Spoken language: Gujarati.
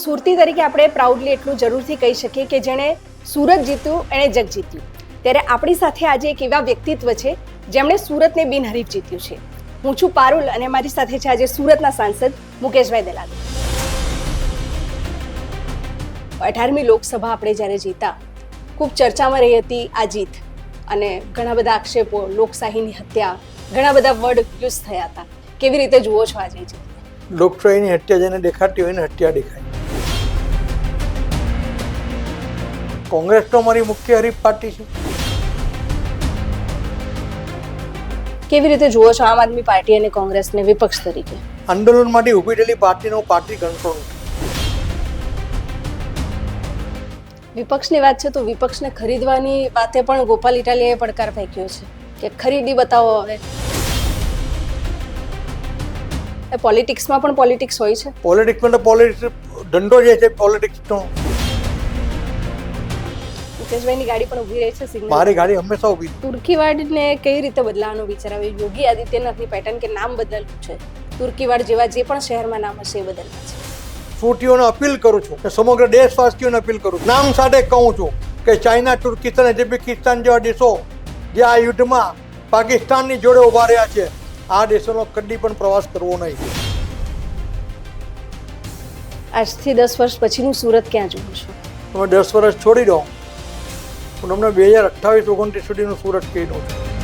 સુરતી તરીકે આપણે પ્રાઉડલી એટલું જરૂરથી કહી શકીએ કે જેણે સુરત જીત્યું, એણે જગ જીત્યું. ત્યારે આપણી સાથે આજે એક એવા વ્યક્તિત્વ છે, જેમણે સુરતને બિનહરીફ જીત્યું છે. હું છું પારુલ અને મારી સાથે છે આજે સુરતના સાંસદ મુકેશભાઈ દલાલ. અઢારમી લોકસભા આપણે જ્યારે જીતા, ખૂબ ચર્ચામાં રહી હતી આ જીત અને ઘણા બધા આક્ષેપો, લોકશાહીની હત્યા, ઘણા બધા વર્ડ યુઝ થયા હતા. કેવી રીતે જુઓ છો આજે જીત? લોકશાહીની હત્યા જેને દેખાતી હોય એને હત્યા દેખાય. કોંગ્રેસ તો મારી મુખ્ય હરીફ પાર્ટી છે. કેવી રીતે જુઓ છો આમ આદમી પાર્ટી અને કોંગ્રેસને વિપક્ષ તરીકે? આંદોલન માટે ઊભી રહેલી પાર્ટીનો પાર્ટી કંટ્રોલ વિપક્ષની વાત છે તો વિપક્ષને ખરીદવાની વાતે પણ ગોપાલ ઇટાલિયાએ પડકાર ફેંક્યો છે કે ખરીદી બતાવો હવે. એ પોલિટિક્સમાં પણ પોલિટિક્સ હોય છે. પોલિટિક્સમાં તો પોલિટિક્સ ધંધો જે છે પોલિટિક્સનો મુકેશભાઈની ગાડી પણ ઊભી રહી છે સિગ્નલ મારી ગાડી હંમેશા ઊભી તુર્કીવાડને કઈ રીતે બદલાવાનો વિચાર આવે? યોગી આદિત્યનાથની પેટર્ન કે નામ બદલવું છે? તુર્કીવાડ જેવા જે પણ શહેરમાં નામ હશે એ બદલવા છે. સુરતીઓને અપીલ કરું છું કે સમગ્ર દેશવાસીઓને અપીલ કરું. છું નામ સાથે કહું છું કે ચાઇના તુર્કિસ્તાન ઉઝબેકિસ્તાન જેવા દેશો જે આ યુદ્ધમાં પાકિસ્તાનની જોડે ઊભા રહ્યા છે આ દેશોનો કદી પણ પ્રવાસ કરવો નહીં. આજથી દસ વર્ષ પછીનું સુરત ક્યાં જોઉં છું? તમે દસ વર્ષ છોડી દો. હું તમને બે હજાર અઠ્ઠાવીસ ઓગણત્રીસ સુધીનું સુરત કહી દઉં છું.